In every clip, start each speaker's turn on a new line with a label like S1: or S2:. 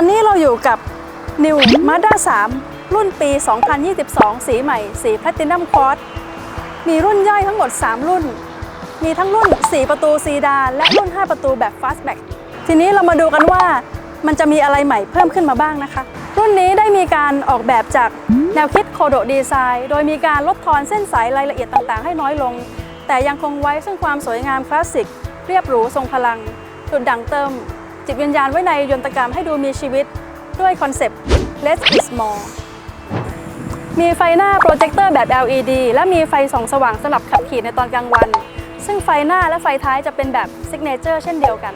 S1: อนนี้เราอยู่กับ New Mazda 3 รุ่นปี 2022 สีใหม่ สี Platinum Quartz มีรุ่นย่อยทั้งหมด 3 รุ่น มีทั้งรุ่น 4 ประตูซีดานและรุ่น 5 ประตูแบบ Fastback ทีนี้เรามาดูกันว่ามันจะมีอะไรใหม่เพิ่มขึ้นมาบ้างนะคะ รุ่นนี้ได้มีการออกแบบจากแนวคิดโคโดดีไซน์โดยมีการลดทอนเส้นสายรายละเอียดต่างๆ ให้น้อยลง แต่ยังคงไว้ซึ่งความสวยงามคลาสสิก เรียบหรูทรงพลังดุดดังเติม จิตวิญญาณไว้ในยนตกรรมให้ดูมีชีวิตด้วยคอนเซปต์ less is more มีไฟหน้าโปรเจคเตอร์แบบ LED และมีไฟส่องสว่างสำหรับขับขี่ในตอนกลางวัน ซึ่งไฟหน้าและไฟท้ายจะเป็นแบบซิกเนเจอร์เช่นเดียวกัน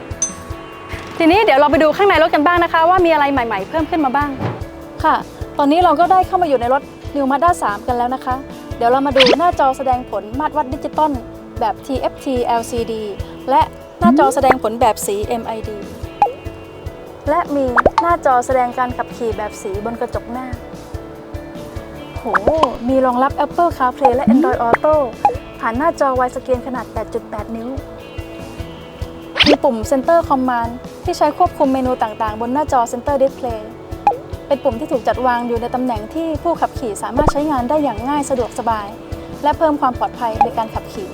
S1: ทีนี้เดี๋ยวเราไปดูข้างในรถกันบ้างนะคะ ว่ามีอะไรใหม่ ๆ เพิ่มขึ้นมาบ้าง ค่ะ ตอนนี้เราก็ได้เข้ามาอยู่ในรถ New Mazda 3 กันแล้วนะคะ เดี๋ยวเรามาดูหน้าจอแสดงผลมาตรวัดดิจิตอลแบบ TFT LCD และหน้าจอแสดงผลแบบสี MID และมีหน้าจอแสดงการขับขี่แบบสีบนกระจกหน้า โห มีรองรับ Apple CarPlay และ Android Auto ผ่านหน้าจอ Widescreen ขนาด 8.8 นิ้ว มีปุ่ม Center Command ที่ใช้ควบคุมเมนูต่างๆ บนหน้าจอ Center Display เป็นปุ่มที่ถูกจัดวางอยู่ในตำแหน่งที่ผู้ขับขี่สามารถใช้งานได้อย่างง่ายสะดวกสบาย และเพิ่มความปลอดภัยในการขับขี่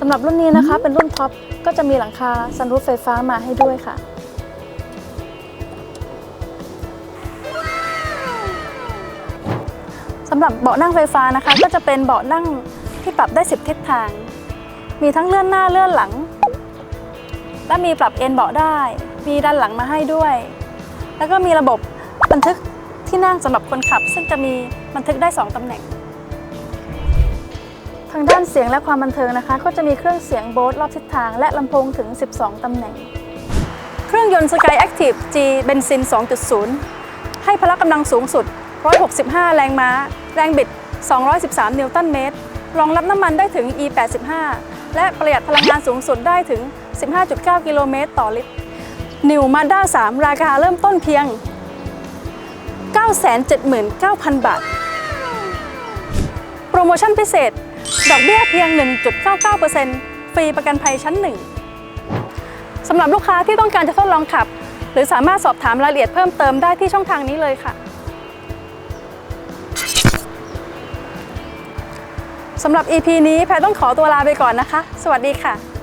S1: สำหรับรุ่นนี้นะคะเป็นรุ่นท็อปก็จะมีหลังคาซันรูฟไฟฟ้ามาให้ด้วยค่ะำหรับเบาะนั่งไฟฟ้านะคะ ก็จะเป็นเบาะนั่งที่ปรับได้ 10 ทิศทาง มีทั้งเลื่อนหน้าเลื่อนหลัง และมีปรับเอนเบาะได้ มีด้านหลังมาให้ด้วย แล้วก็มีระบบบันทึกที่นั่งสำหรับคนขับ ซึ่งจะมีบันทึกได้ 2ตำแหน่ง ทางด้านเสียงและความบันเทิงนะคะ ก็จะมีเครื่องเสียงโบสรอบทิศทาง และลำโพงถึง 12ตำแหน่ง เครื่องยนต์ Sky Active G เบนซิน 2.0 ให้พละกำลังสูงสุด 165 แรงม้า แรงบิด 213 นิวตันเมตร รองรับน้ำมันได้ถึง E85 และประหยัดพลังงานสูงสุดได้ถึง 15.9 กิโลเมตรต่อลิตร New Mazda 3ราคาเริ่มต้นเพียง 979,000 บาท โปรโมชั่นพิเศษ ดอกเบี้ยเพียง 1.99%ฟรีประกันภัยชั้น 1สำหรับลูกค้าที่ต้องการจะทดลองขับ หรือสามารถสอบถามรายละเอียดเพิ่มเติมได้ที่ช่องทางนี้เลยค่ะ สำหรับ EP นี้แพรต้องขอตัวลาไปก่อนนะคะ สวัสดีค่ะ